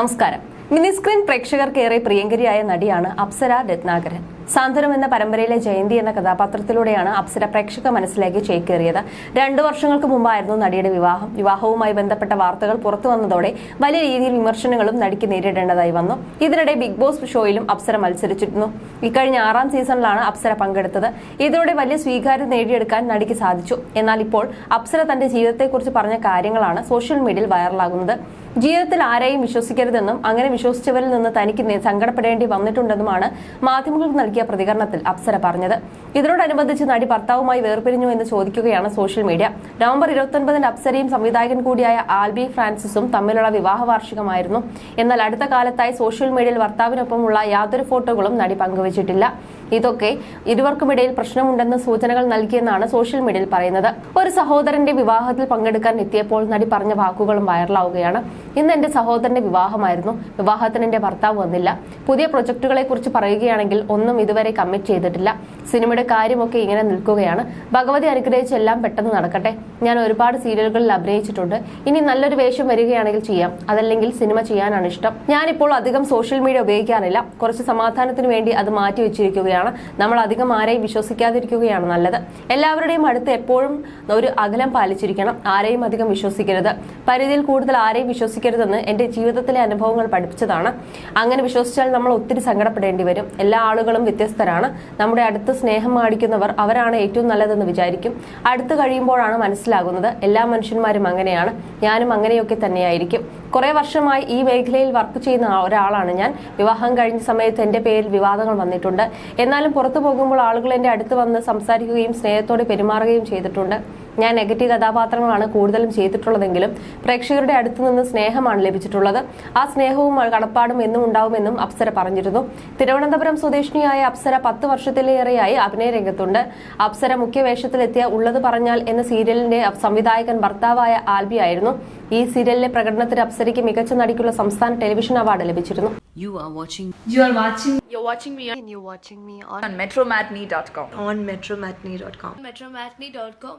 നമസ്കാരം. മിനിസ്ക്രീൻ പ്രേക്ഷകർക്കേറെ പ്രിയങ്കരിയായ നടിയാണ് അപ്സര രത്നാകരൻ. സാന്ത്വനം എന്ന പരമ്പരയിലെ ജയന്തി എന്ന കഥാപാത്രത്തിലൂടെയാണ് അപ്സര പ്രേക്ഷക മനസ്സിലേക്ക് ചേക്കേറിയത്. രണ്ടു വർഷങ്ങൾക്ക് മുമ്പായിരുന്നു നടിയുടെ വിവാഹം. വിവാഹവുമായി ബന്ധപ്പെട്ട വാർത്തകൾ പുറത്തു വന്നതോടെ വലിയ രീതിയിൽ വിമർശനങ്ങളും നടിക്ക് നേരിടേണ്ടതായി വന്നു. ഇതിനിടെ ബിഗ് ബോസ് ഷോയിലും അപ്സര മത്സരിച്ചിരുന്നു. ഇക്കഴിഞ്ഞ ആറാം സീസണിലാണ് അപ്സര പങ്കെടുത്തത്. ഇതിലൂടെ വലിയ സ്വീകാര്യത നേടിയെടുക്കാൻ നടിക്ക് സാധിച്ചു. എന്നാൽ ഇപ്പോൾ അപ്സര തന്റെ ജീവിതത്തെക്കുറിച്ച് പറഞ്ഞ കാര്യങ്ങളാണ് സോഷ്യൽ മീഡിയയിൽ വൈറലാകുന്നത്. ജീവിതത്തിൽ ആരെയും വിശ്വസിക്കരുതെന്നും അങ്ങനെ വിശ്വസിച്ചവരിൽ നിന്ന് തനിക്ക് സങ്കടപ്പെടേണ്ടി വന്നിട്ടുണ്ടെന്നുമാണ് മാധ്യമങ്ങൾക്ക് നൽകിയ പ്രതികരണത്തിൽ അപ്സര പറഞ്ഞത്. ഇതിനോടനുബന്ധിച്ച് നടി ഭർത്താവുമായി വേർപിരിഞ്ഞു എന്ന് ചോദിക്കുകയാണ് സോഷ്യൽ മീഡിയ. നവംബർ ഇരുപത്തൊൻപതിന് അപ്സരയും സംവിധായകൻ കൂടിയായ ആൽബി ഫ്രാൻസിസും തമ്മിലുള്ള വിവാഹ വാർഷികമായിരുന്നു. എന്നാൽ അടുത്ത കാലത്തായി സോഷ്യൽ മീഡിയയിൽ ഭർത്താവിനൊപ്പമുള്ള യാതൊരു ഫോട്ടോകളും നടി പങ്കുവച്ചിട്ടില്ല. ഇതൊക്കെ ഇരുവർക്കുമിടയിൽ പ്രശ്നമുണ്ടെന്ന് സൂചനകൾ നൽകിയെന്നാണ് സോഷ്യൽ മീഡിയയിൽ പറയുന്നത്. ഒരു സഹോദരന്റെ വിവാഹത്തിൽ പങ്കെടുക്കാൻ എത്തിയപ്പോൾ നടി പറഞ്ഞ വാക്കുകളും വൈറലാവുകയാണ്. ഇന്ന് എന്റെ സഹോദരന്റെ വിവാഹമായിരുന്നു. വിവാഹത്തിന് എന്റെ ഭർത്താവ് വന്നില്ല. പുതിയ പ്രൊജക്ടുകളെ കുറിച്ച് പറയുകയാണെങ്കിൽ ഒന്നും ഇതുവരെ കമ്മിറ്റ് ചെയ്തിട്ടില്ല. സിനിമയുടെ കാര്യമൊക്കെ ഇങ്ങനെ നിൽക്കുകയാണ്. ഭഗവതി അനുഗ്രഹിച്ച് എല്ലാം പെട്ടെന്ന് നടക്കട്ടെ. ഞാൻ ഒരുപാട് സീരിയലുകളിൽ അഭിനയിച്ചിട്ടുണ്ട്. ഇനി നല്ലൊരു വേഷം വരികയാണെങ്കിൽ ചെയ്യാം. അതല്ലെങ്കിൽ സിനിമ ചെയ്യാനാണ് ഇഷ്ടം. ഞാനിപ്പോൾ അധികം സോഷ്യൽ മീഡിയ ഉപയോഗിക്കാറില്ല. കുറച്ച് സമാധാനത്തിന് വേണ്ടി അത് മാറ്റി വെച്ചിരിക്കുകയാണ്. നമ്മൾ അധികം ആരെയും വിശ്വസിക്കാതിരിക്കുകയാണ് നല്ലത്. എല്ലാവരുടെയും അടുത്ത് എപ്പോഴും ഒരു അകലം പാലിച്ചിരിക്കണം. ആരെയും അധികം വിശ്വസിക്കരുത്. പരിധിയിൽ കൂടുതൽ ആരെയും വിശ്വസിക്കരുതെന്ന് എന്റെ ജീവിതത്തിലെ അനുഭവങ്ങൾ പഠിപ്പിച്ചതാണ്. അങ്ങനെ വിശ്വസിച്ചാൽ നമ്മൾ ഒത്തിരി സങ്കടപ്പെടേണ്ടി വരും. എല്ലാ ആളുകളും വ്യത്യസ്തരാണ്. നമ്മുടെ അടുത്ത് സ്നേഹം മാടിക്കുന്നവർ അവരാണ് ഏറ്റവും നല്ലതെന്ന് വിചാരിക്കും. അടുത്ത് കഴിയുമ്പോഴാണ് മനസ്സിലാകുന്നത് എല്ലാ മനുഷ്യന്മാരും അങ്ങനെയാണ്. ഞാനും അങ്ങനെയൊക്കെ തന്നെയായിരിക്കും. കുറേ വർഷമായി ഈ മേഖലയിൽ വർക്ക് ചെയ്യുന്ന ഒരാളാണ് ഞാൻ. വിവാഹം കഴിഞ്ഞ സമയത്ത് എന്റെ പേരിൽ വിവാദങ്ങൾ വന്നിട്ടുണ്ട്. എന്നാലും പുറത്തു പോകുമ്പോൾ ആളുകൾ എന്റെ അടുത്ത് വന്ന് സംസാരിക്കുകയും സ്നേഹത്തോടെ പെരുമാറുകയും ചെയ്തിട്ടുണ്ട്. ഞാൻ നെഗറ്റീവ് കഥാപാത്രങ്ങളാണ് കൂടുതലും ചെയ്തിട്ടുള്ളതെങ്കിലും പ്രേക്ഷകരുടെ അടുത്തു നിന്ന് സ്നേഹമാണ് ലഭിച്ചിട്ടുള്ളത് ആ സ്നേഹവും കടപ്പാടും എന്നും ഉണ്ടാവുമെന്നും അപ്സര പറഞ്ഞിരുന്നു തിരുവനന്തപുരം സ്വദേശിനിയായ അപ്സര പത്ത് വർഷത്തിലേറെയായി അഭിനയ രംഗത്തുണ്ട് അപ്സര മുഖ്യ വേഷത്തിലെത്തിയ ഉള്ളത് പറഞ്ഞാൽ എന്ന സീരിയലിന്റെ സംവിധായകൻ ഭർത്താവായ ആൽബി ആയിരുന്നു ഈ സീരിയലിലെ പ്രകടനത്തിന് അപ്സരയ്ക്ക് മികച്ച നടിക്കുള്ള സംസ്ഥാന ടെലിവിഷൻ അവാർഡ് ലഭിച്ചിരുന്നു You are watching You are watching You're watching me and you're watching me on on metromatney.com. on metromatney.com. metromatney.com.